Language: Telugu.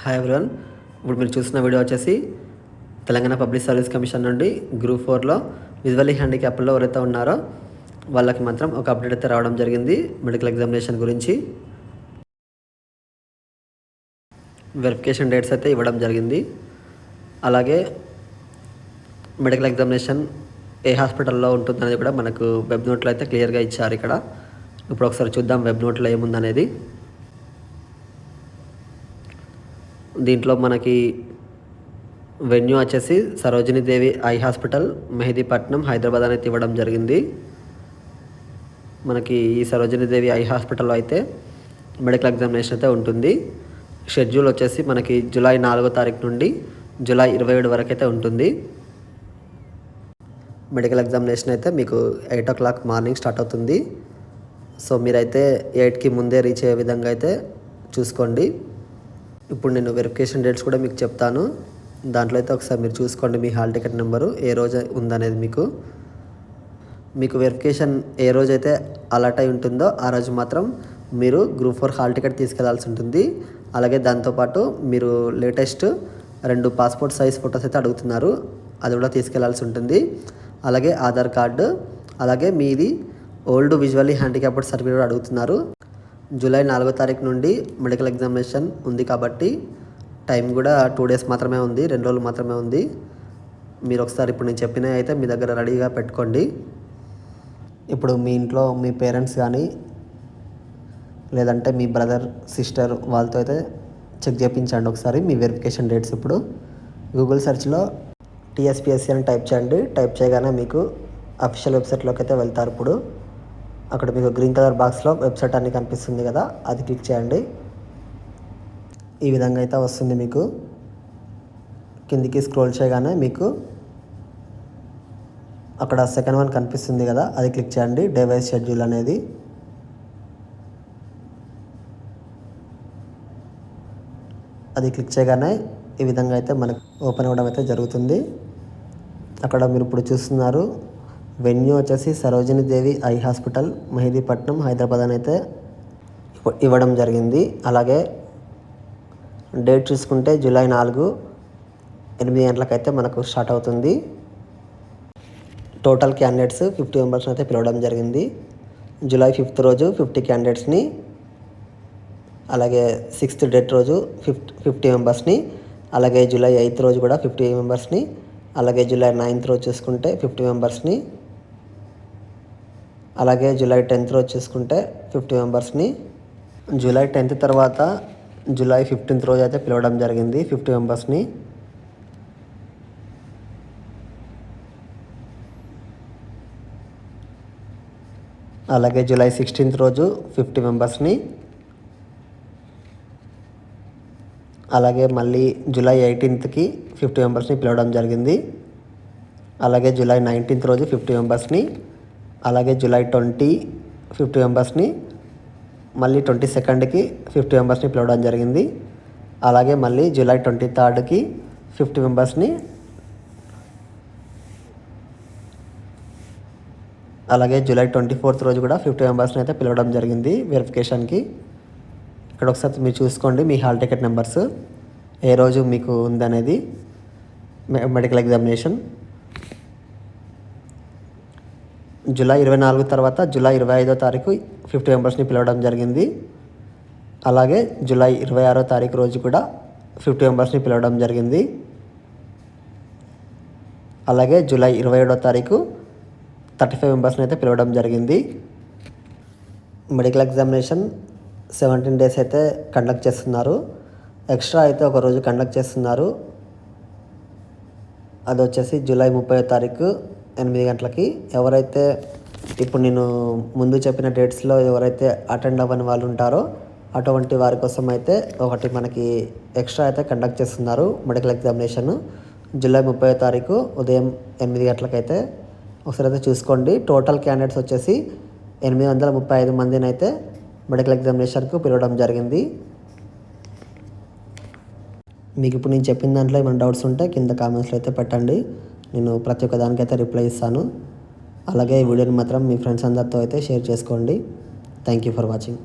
హాయ్ ఎవరివన్ ఇప్పుడు మీరు చూసిన వీడియో వచ్చేసి తెలంగాణ పబ్లిక్ సర్వీస్ కమిషన్ నుండి గ్రూప్ ఫోర్లో విజువల్లీ హ్యాండిక్యాప్లో ఎవరైతే ఉన్నారో వాళ్ళకి మాత్రం ఒక అప్డేట్ అయితే రావడం జరిగింది మెడికల్ ఎగ్జామినేషన్ గురించి. వెరిఫికేషన్ డేట్స్ అయితే ఇవ్వడం జరిగింది. అలాగే మెడికల్ ఎగ్జామినేషన్ ఏ హాస్పిటల్లో ఉంటుందనేది కూడా మనకు వెబ్ నోట్లో అయితే క్లియర్గా ఇచ్చారు ఇక్కడ. ఇప్పుడు ఒకసారి చూద్దాం వెబ్ నోట్లో ఏముందనేది. దీంట్లో మనకి వెన్యూ వచ్చేసి సరోజిని దేవి ఐ హాస్పిటల్ మెహదీపట్నం హైదరాబాద్ అనేది ఇవ్వడం జరిగింది. మనకి ఈ సరోజినీ దేవి ఐ హాస్పిటల్లో అయితే మెడికల్ ఎగ్జామినేషన్ అయితే ఉంటుంది. షెడ్యూల్ వచ్చేసి మనకి జూలై నాలుగో తారీఖు నుండి జూలై ఇరవై ఏడు వరకు అయితే ఉంటుంది. మెడికల్ ఎగ్జామినేషన్ అయితే మీకు eight o'clock morning start అవుతుంది. సో మీరైతే ఎయిట్కి ముందే రీచ్ అయ్యే విధంగా అయితే చూసుకోండి. ఇప్పుడు నేను వెరిఫికేషన్ డేట్స్ కూడా మీకు చెప్తాను. దాంట్లో అయితే ఒకసారి మీరు చూసుకోండి మీ హాల్ టికెట్ నెంబరు ఏ రోజు ఉందనేది మీకు. మీకు వెరిఫికేషన్ ఏ రోజైతే అలర్ట్ అయి ఉంటుందో ఆ రోజు మాత్రం మీరు గ్రూప్ ఫోర్ హాల్ టికెట్ తీసుకెళ్ళాల్సి ఉంటుంది. అలాగే దాంతోపాటు మీరు లేటెస్ట్ రెండు పాస్పోర్ట్ సైజ్ ఫొటోస్ అయితే అడుగుతున్నారు. అది కూడా తీసుకెళ్ళాల్సి ఉంటుంది. అలాగే ఆధార్ కార్డు అలాగే మీది ఓల్డ్ విజువల్లీ హ్యాండిక్యాప్డ్ సర్టిఫికేట్ కూడా అడుగుతున్నారు. జూలై నాలుగో తారీఖు నుండి మెడికల్ ఎగ్జామినేషన్ ఉంది కాబట్టి టైం కూడా టూ డేస్ మాత్రమే ఉంది రెండు రోజులు మాత్రమే ఉంది. మీరు ఒకసారి ఇప్పుడు నేను చెప్పినవి అయితే మీ దగ్గర రెడీగా పెట్టుకోండి. ఇప్పుడు మీ ఇంట్లో మీ పేరెంట్స్ కానీ లేదంటే మీ బ్రదర్ సిస్టర్ వాళ్ళతో అయితే చెక్ చేయించండి ఒకసారి మీ వెరిఫికేషన్ డేట్స్ ఇప్పుడు. గూగుల్ సెర్చ్లో టీఎస్పిఎస్సి అని టైప్ చేయండి టైప్ చేయగానే మీకు అఫీషియల్ వెబ్సైట్లోకి అయితే వెళ్తారు ఇప్పుడు. అక్కడ మీకు గ్రీన్ కలర్ బాక్స్లో వెబ్సైట్ అన్ని కనిపిస్తుంది కదా అది క్లిక్ చేయండి. ఈ విధంగా అయితే వస్తుంది మీకు. కిందికి స్క్రోల్ చేయగానే మీకు అక్కడ సెకండ్ వన్ కనిపిస్తుంది కదా అది క్లిక్ చేయండి. డే వైజ్ షెడ్యూల్ అనేది. అది క్లిక్ చేయగానే ఈ విధంగా అయితే మనకు ఓపెన్ అవ్వడం అయితే జరుగుతుంది. అక్కడ మీరు ఇప్పుడు చూస్తున్నారు. వెన్యూ వచ్చేసి సరోజిని దేవి ఐ హాస్పిటల్ మెహదీపట్నం హైదరాబాద్ అని అయితే ఇవ్వడం జరిగింది. అలాగే డేట్ చూసుకుంటే జూలై నాలుగు ఎనిమిది గంటలకైతే మనకు స్టార్ట్ అవుతుంది. టోటల్ క్యాండిడేట్స్ ఫిఫ్టీ మెంబర్స్ని అయితే పిలవడం జరిగింది. జూలై ఫిఫ్త్ రోజు ఫిఫ్టీ క్యాండిడేట్స్ని అలాగే సిక్స్త్ డేట్ రోజు ఫిఫ్టీ ఫిఫ్టీ మెంబర్స్ని అలాగే జూలై ఎయిత్ రోజు కూడా ఫిఫ్టీ మెంబర్స్ని అలాగే జూలై నైన్త్ రోజు చూసుకుంటే ఫిఫ్టీ మెంబర్స్ని అలాగే జూలై టెన్త్ రోజు చూసుకుంటే ఫిఫ్టీ మెంబర్స్ని. జూలై టెన్త్ తర్వాత జూలై ఫిఫ్టీన్త్ రోజు అయితే పిలవడం జరిగింది ఫిఫ్టీ మెంబర్స్ని. అలాగే జూలై సిక్స్టీన్త్ రోజు ఫిఫ్టీ మెంబర్స్ని. అలాగే మళ్ళీ జూలై ఎయిటీన్త్కి ఫిఫ్టీ మెంబర్స్ని పిలవడం జరిగింది. అలాగే జూలై నైన్టీన్త్ రోజు ఫిఫ్టీ మెంబర్స్ని. అలాగే జూలై ట్వంటీ ఫిఫ్టీ మెంబర్స్ని మళ్ళీ ట్వంటీ సెకండ్కి ఫిఫ్టీ మెంబర్స్ని పిలవడం జరిగింది. అలాగే మళ్ళీ జూలై ట్వంటీ థర్డ్కి ఫిఫ్టీ మెంబర్స్ని అలాగే జూలై ట్వంటీ ఫోర్త్ రోజు కూడా ఫిఫ్టీ మెంబర్స్ని అయితే పిలవడం జరిగింది వెరిఫికేషన్కి. ఇక్కడ ఒకసారి మీరు చూసుకోండి మీ హాల్ టికెట్ నెంబర్స్ ఏ రోజు మీకు ఉందనేది మెడికల్ ఎగ్జామినేషన్. జూలై ఇరవై నాలుగు తర్వాత జూలై ఇరవై ఐదో తారీఖు ఫిఫ్టీ మెంబర్స్ని పిలవడం జరిగింది. అలాగే జూలై ఇరవై ఆరో తారీఖు రోజు కూడా ఫిఫ్టీ మెంబర్స్ని పిలవడం జరిగింది. అలాగే జూలై ఇరవై ఏడో తారీఖు థర్టీ ఫైవ్ మెంబర్స్ని అయితే పిలవడం జరిగింది. మెడికల్ ఎగ్జామినేషన్ సెవెంటీన్ డేస్ అయితే కండక్ట్ చేస్తున్నారు. ఎక్స్ట్రా అయితే ఒక రోజు కండక్ట్ చేస్తున్నారు. అది వచ్చేసి జూలై ముప్పై తారీఖు ఎనిమిది గంటలకి. ఎవరైతే ఇప్పుడు నేను ముందు చెప్పిన డేట్స్లో ఎవరైతే అటెండ్ అవ్వని వాళ్ళు ఉంటారో అటువంటి వారి కోసం అయితే ఒకటి మనకి ఎక్స్ట్రా అయితే కండక్ట్ చేస్తున్నారు మెడికల్ ఎగ్జామినేషన్. జూలై ముప్పై తారీఖు ఉదయం ఎనిమిది గంటలకైతే ఒకసారి అయితే చూసుకోండి. టోటల్ క్యాండిడేట్స్ వచ్చేసి ఎనిమిది వందల ముప్పై ఐదు మందిని అయితే మెడికల్ ఎగ్జామినేషన్కు పిలవడం జరిగింది. మీకు ఇప్పుడు నేను చెప్పిన దాంట్లో ఏమైనా డౌట్స్ ఉంటే కింద కామెంట్స్లో అయితే పెట్టండి. నేను ప్రతి ఒక్క దానికైతే రిప్లై ఇస్తాను. అలాగే ఈ వీడియోని మాత్రం మీ ఫ్రెండ్స్ అందరితో అయితే షేర్ చేసుకోండి. Thank you for watching.